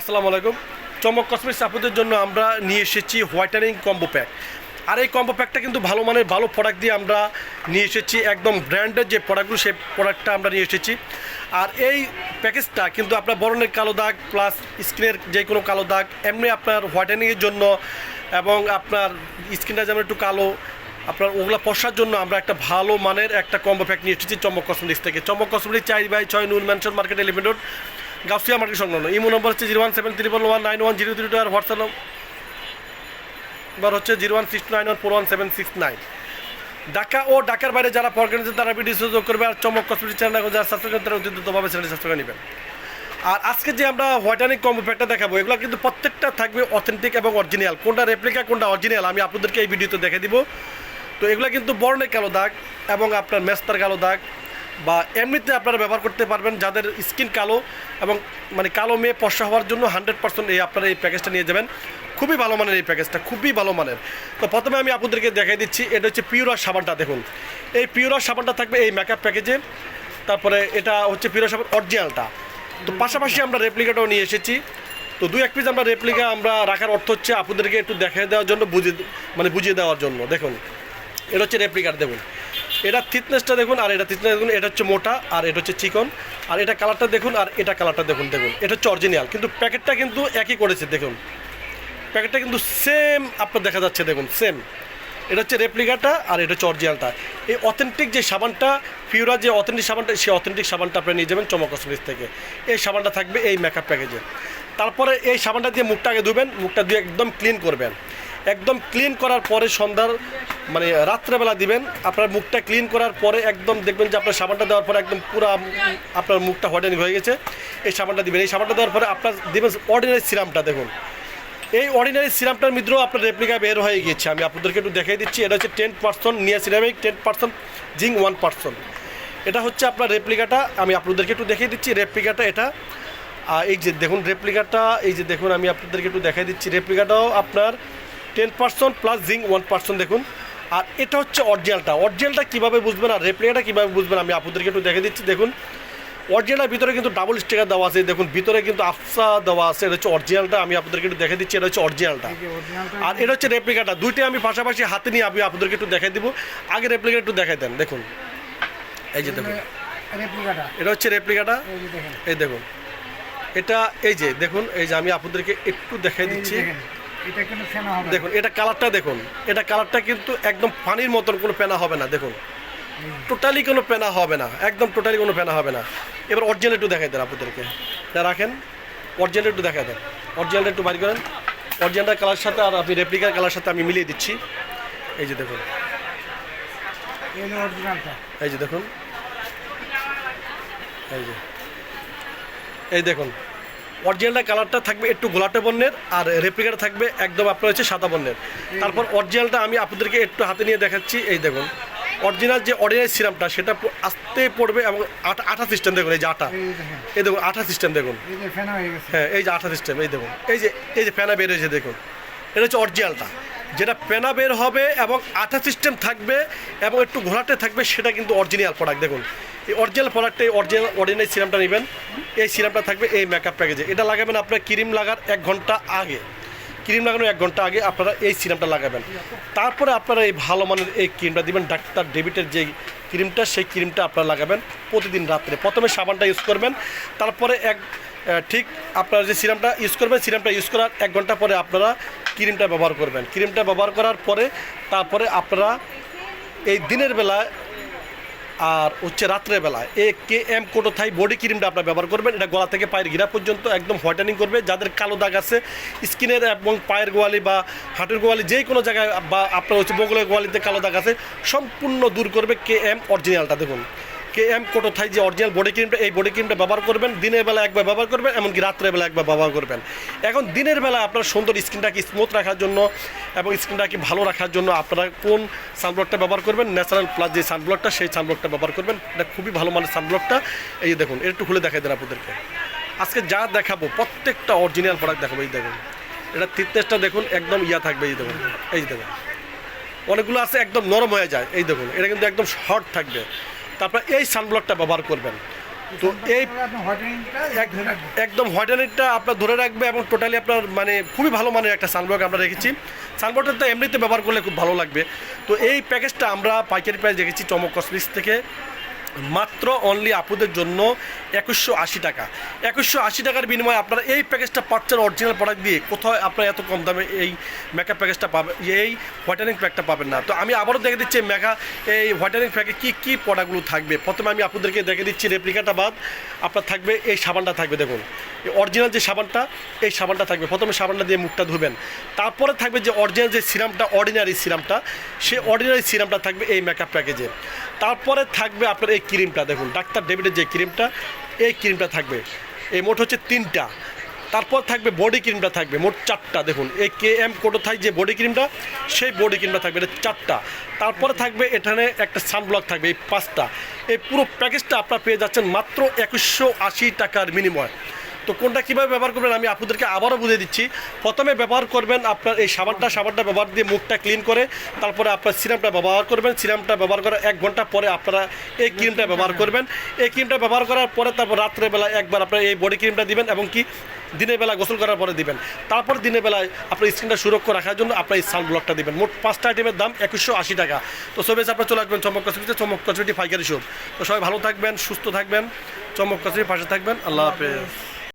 আসসালামু আলাইকুম। চমক কসমেটিক্স আপুদের জন্য আমরা নিয়ে এসেছি হোয়াইটেনিং কম্বো প্যাক। আর এই কম্বো প্যাকটা কিন্তু ভালো মানের, ভালো প্রোডাক্ট দিয়ে আমরা নিয়ে এসেছি, একদম ব্র্যান্ডের যে প্রোডাক্টগুলো সেই প্রোডাক্টটা আমরা নিয়ে এসেছি। আর এই প্যাকেজটা কিন্তু আপনার বরণের কালো দাগ প্লাস স্কিনের যে কোনো কালো দাগ, এমনি আপনার হোয়াইটেনিংয়ের জন্য এবং আপনার স্কিনটা যেমন একটু কালো, আপনার ওগুলা পশার জন্য আমরা একটা ভালো মানের একটা কম্বো প্যাক নিয়ে এসেছি চমক কসমেটিক্স থেকে। চমক কসমেটিক্স চাই বাই ছয় নুন mansion market eleven road Gausia market সংলগ্ন। ইমো নম্বর হচ্ছে zero one seven triple one nine one zero three two আর হোয়াটসঅ্যাপ নম্বর হচ্ছে zero one six nine one four one seven six nine. Dhaka ও ঢাকার বাইরে যারা পরগানিছে তারা ভিডিও সুযোগ করবে আর চমক কসমেটিক চ্যানেল এখন যারা সাবস্ক্রাইব করেন, তারা অতি দ্রুতভাবে চ্যানেলটি সাবস্ক্রাইব করে নেবেন। আর আজকে যে আমরা হোয়াইটানিক কম্বো প্যাকটা দেখাবো, এগুলো কিন্তু প্রত্যেকটা থাকবে অথেন্টিক এবং অরিজিনাল কোনটা রেপ্লিকা কোনটা অরিজিনাল আমি আপনাদেরকে এই ভিডিওতে দেখে দিব। তো এগুলো কিন্তু বর্ণের কালো দাগ এবং আপনার মেস্তার কালো দাগ। বা এমনিতে আপনারা ব্যবহার করতে পারবেন যাদের স্কিন কালো এবং মানে কালো মেয়ে পশা হওয়ার জন্য হান্ড্রেড পার্সেন্ট এই আপনারা এই প্যাকেজটা নিয়ে যাবেন। খুবই ভালো মানের এই প্যাকেজটা, খুবই ভালো মানের। তো প্রথমে আমি আপনাদেরকে দেখাই দিচ্ছি, এটা হচ্ছে পিউরা সাবানটা দেখুন। এই পিউরা সাবানটা থাকবে এই মেকআপ প্যাকেজে তারপরে এটা হচ্ছে পিউরা সাবান অরিজিনালটা তো পাশাপাশি আমরা রেপ্লিকাটাও নিয়ে এসেছি। তো দু এক পিস আমরা রেপ্লিকা আমরা রাখার অর্থ হচ্ছে আপনাদেরকে একটু দেখিয়ে দেওয়ার জন্য, বুঝিয়ে মানে বুঝিয়ে দেওয়ার জন্য। দেখুন, এটা হচ্ছে রেপ্লিকার দেখুন। এটা থিকনেসটা দেখুন, আর এটা থিকনেস দেখুন, এটা হচ্ছে মোটা, আর এটা হচ্ছে চিকন। আর এটা কালারটা দেখুন, আর এটা কালারটা দেখুন দেখুন। এটা হচ্ছে অরিজিনাল কিন্তু প্যাকেটটা কিন্তু একই করেছে, দেখুন। প্যাকেটটা কিন্তু সেম আপনার দেখা যাচ্ছে, দেখুন সেম এটা হচ্ছে রেপ্লিকাটা আর এটা হচ্ছে অরিজিনালটা এই অথেন্টিক যে সাবানটা পিউরা যে অথেন্টিক সাবানটা, সেই অথেন্টিক সাবানটা আপনি নিয়ে যাবেন চমক কসমেটিক্স থেকে। এই সাবানটা থাকবে এই মেকআপ প্যাকেজে তারপরে এই সাবানটা দিয়ে মুখটা আগে ধুবেন, মুখটা দিয়ে একদম ক্লিন করবেন। একদম ক্লিন করার পরে সন্ধ্যার মানে রাত্রেবেলা দিবেন। আপনার মুখটা ক্লিন করার পরে একদম দেখবেন যে আপনার সাবানটা দেওয়ার পরে একদম পুরো আপনার মুখটা হোয়াইটেনিং হয়ে গেছে। এই সাবানটা দিবেন। এই সাবানটা দেওয়ার পরে আপনার দিবেন অর্ডিনারি সিরামটা দেখুন। এই অর্ডিনারি সিরামটার মধ্যেও আপনার রেপ্লিকা বের হয়ে গিয়েছে। আমি আপনাদেরকে একটু দেখাই দিচ্ছি। এটা হচ্ছে টেন পার্সেন্ট নিয়া ceramic ten percent zinc one percent এটা হচ্ছে আপনার রেপ্লিকাটা আমি আপনাদেরকে একটু দেখিয়ে দিচ্ছি রেপ্লিকাটা এটা। এই যে দেখুন রেপ্লিকাটা এই যে দেখুন, আমি আপনাদেরকে একটু দেখাই দিচ্ছি। রেপ্লিকাটাও আপনার ten percent plus zinc one percent দেখুন। আর এটা হচ্ছে অরিজিনালটা অরিজিনালটা কীভাবে বুঝবেন আর রেপ্লিকাটা কীভাবে বুঝবেন আমি আপনাদেরকে একটু দেখে দিচ্ছি। দেখুন অরিজিনালের ভিতরে কিন্তু ডাবল স্টিকার দেওয়া আছে। দেখুন ভিতরে কিন্তু আফসা দেওয়া আছে। এটা হচ্ছে অরিজিনালটা আমি আপনাদেরকে একটু দেখে দিচ্ছি। এটা হচ্ছে অরিজিনালটা আর এটা হচ্ছে রেপ্লিকাটা দুইটাই আমি পাশাপাশি হাতে নিয়ে আমি আপনাদেরকে একটু দেখে দিব। আগে রেপ্লিকা একটু দেখাই দেন। দেখুন। এই যে দেখুন। এটা হচ্ছে রেপ্লিকাটা এই দেখেন। এটা এই যে দেখুন এই যে আমি আপনাদেরকে একটু দেখাই দিচ্ছি। এটা কিন্তু ফেনা হবে দেখুন এটা কালারটা দেখুন। এটা কালারটা কিন্তু একদম পানির মতন কোনো পেনা হবে না দেখুন। টোটালি কোনো পেনা হবে না একদম টোটালি কোনো পেনা হবে না। এবার অরিজিনাল একটু দেখাই দেন আপনাদেরকে। এটা রাখেন। অরিজিনাল একটু দেখাই দেন। অরিজিনালটা একটু বাড়ি করেন। অরিজিনালটার কালার সাথে আর আপনি রেপ্লিকার কালার সাথে আমি মিলিয়ে দিচ্ছি। এই যে দেখুন। এই যে দেখুন। এই যে। এই দেখুন। অরিজিনালটা কালারটা থাকবে একটু গোলাটে বর্ণের আর রেপ্লিকাটা থাকবে একদম আপনার হচ্ছে সাদা বর্ণের। তারপর অরিজিনালটা আমি আপনাদেরকে একটু হাতে নিয়ে দেখাচ্ছি এই দেখুন। অরিজিনাল যে অরিজিনাল সিরামটা সেটা আসতে পড়বে এবং আটা আঠা সিস্টেম দেখুন এই যে আটা এই যে দেখেন এই দেখুন আঠা সিস্টেম দেখুন। হয়ে হ্যাঁ এই যে আঠা সিস্টেম এই দেখুন। এই যে এই যে ফেনা বের হয়েছে দেখুন। এটা হচ্ছে অরিজিনালটা। যেটা পেনা বের হবে এবং আঠা সিস্টেম থাকবে এবং একটু ঘোলাটে থাকবে, সেটা কিন্তু অরিজিনাল প্রোডাক্ট দেখুন, এই অরিজিনাল প্রোডাক্টে অরিজিনাল অরিজিনাল সিরামটা নেবেন, এই সিরামটা থাকবে এই মেকআপ প্যাকেজে এটা লাগাবেন আপনার ক্রিম লাগার এক ঘণ্টা আগে। ক্রিম লাগানোর এক ঘণ্টা আগে আপনারা এই সিরামটা লাগাবেন। তারপরে আপনারা এই ভালো মানের এই ক্রিমটা দিবেন, ডাক্তার ডেভিটের যে ক্রিমটা সেই ক্রিমটা আপনারা লাগাবেন প্রতিদিন রাত্রে। প্রথমে সাবানটা ইউজ করবেন, তারপরে এক ঠিক আপনারা যে সিরামটা ইউজ করবেন, সিরামটা ইউজ করার এক ঘণ্টা পরে আপনারা ক্রিমটা ব্যবহার করবেন। ক্রিমটা ব্যবহার করার পরে তারপরে আপনারা এই দিনের বেলায় আর হচ্ছে রাত্রের বেলায় এ কে এম কোটোথাই বডি ক্রিমটা আপনার ব্যবহার করবেন। এটা গলা থেকে পায়ের ঘিরা পর্যন্ত একদম হোয়াইটেনিং করবে। যাদের কালো দাগ আছে, স্কিনের এবং পায়ের গোয়ালি বা হাঁটুর গোয়ালি, যে কোনো জায়গায় বা আপনার হচ্ছে বগলের গোয়ালিতে কালো দাগ আছে, সম্পূর্ণ দূর করবে কে এম অরিজিনালটা দেখুন কে এম কোটো কোটোথাই যে অরিজিনাল বডি ক্রিমটা এই বডি ক্রিমটা ব্যবহার করবেন, দিনের বেলা একবার ব্যবহার করবেন, এমনকি রাত্রের বেলা একবার ব্যবহার করবেন। এখন দিনের বেলা আপনার সুন্দর স্কিনটাকে স্মুথ রাখার জন্য এবং স্কিনটাকে ভালো রাখার জন্য আপনারা কোন সানব্লকটা ব্যবহার করবেন? ন্যাচারাল প্লাস যে সানব্লকটা সেই সানব্লকটা ব্যবহার করবেন। এটা খুবই ভালো মানের সানব্লকটা এই দেখুন একটু খুলে দেখাই দেন আপনাদেরকে। আজকে যা দেখাবো, প্রত্যেকটা অরিজিনাল প্রোডাক্ট দেখাবো, এই দেখুন। এটা থিকনেসটা দেখুন, একদম ইয়া থাকবে, এই দেখুন। এই দেখুন। অনেকগুলো আছে, একদম নরম হয়ে যায়, এই দেখুন। এটা কিন্তু একদম শর্ট থাকবে। তারপর এই সানব্লকটা ব্যবহার করবেন। তো এই এক- একদম হোয়াইটেনিংটা আপনার ধরে রাখবে এবং টোটালি আপনার মানে খুবই ভালো মানের একটা সানব্লক আমরা রেখেছি। সানব্লকটা তো এমনিতে ব্যবহার করলে খুব ভালো লাগবে। তো এই প্যাকেজটা আমরা পাইকারি প্রাইস রেখেছি চমক কসমিক্স থেকে। মাত্র অনলি আপুদের জন্য একুশশো আশি টাকা। একুশশো আশি টাকার বিনিময়ে আপনারা এই প্যাকেজটা পাচ্ছেন অরিজিনাল প্রোডাক্ট দিয়ে। কোথাও আপনারা এত কম দামে এই মেকআপ প্যাকেজটা পাবেন এই হোয়াইটেনিং প্যাকটা পাবেন না। তো আমি আবারও দেখে দিচ্ছি মেঘা এই হোয়াইটেনিং প্যাকে কী কী প্রোডাক্টগুলো থাকবে? প্রথমে আমি আপনাদেরকে দেখে দিচ্ছি রেপ্লিকাটা বাদ। আপনার থাকবে এই সাবানটা থাকবে, দেখুন। অরিজিনাল যে সাবানটা, এই সাবানটা থাকবে। প্রথমে সাবানটা দিয়ে মুখটা ধুবেন। তারপরে থাকবে যে অরিজিনাল যে সিরামটা অর্ডিনারি সিরামটা সে অর্ডিনারি সিরামটা থাকবে এই মেকআপ প্যাকেজে তারপরে থাকবে আপনার এই ক্রিমটা দেখুন, ডাক্তার ডেভিডের যে ক্রিমটা, এই ক্রিমটা থাকবে। এই মোট হচ্ছে তিনটা। তারপর থাকবে বডি ক্রিমটা থাকবে, মোট চারটা, দেখুন। এই কে এম কোটোথাই যে বডি ক্রিমটা, সেই বডি ক্রিমটা থাকবে, এটা চারটা। তারপরে থাকবে এখানে একটা সানব্লক থাকবে, এই পাঁচটা। এই পুরো প্যাকেজটা আপনারা পেয়ে যাচ্ছেন মাত্র একুশশো আশি টাকার বিনিময়। তো কোনটা কীভাবে ব্যবহার করবেন আমি আপনাদেরকে আবারও বুঝিয়ে দিচ্ছি। প্রথমে ব্যবহার করবেন আপনার এই সাবানটা সাবানটা ব্যবহার দিয়ে মুখটা ক্লিন করে, তারপরে আপনার সিরামটা ব্যবহার করবেন। সিরামটা ব্যবহার করার এক ঘণ্টা পরে আপনারা এই ক্রিমটা ব্যবহার করবেন। এই ক্রিমটা ব্যবহার করার পরে তারপর রাত্রেবেলা একবার আপনার এই বডি ক্রিমটা দিবেন এবং কি দিনের বেলা গোসল করার পরে দিবেন। তারপর দিনের বেলায় আপনার স্কিনটা সুরক্ষা রাখার জন্য আপনার এই সানব্লকটা দিবেন। মোট পাঁচটা আইটেমের দাম একুশশো আশি টাকা। তো সবে আপনার চলে আসবেন চমক কসমিতে চমক কসমিটি ফাইকারি শপ তো সবাই ভালো থাকবেন, সুস্থ থাকবেন চমক কসমিটি পাশে থাকবেন। আল্লাহ হাফেজ।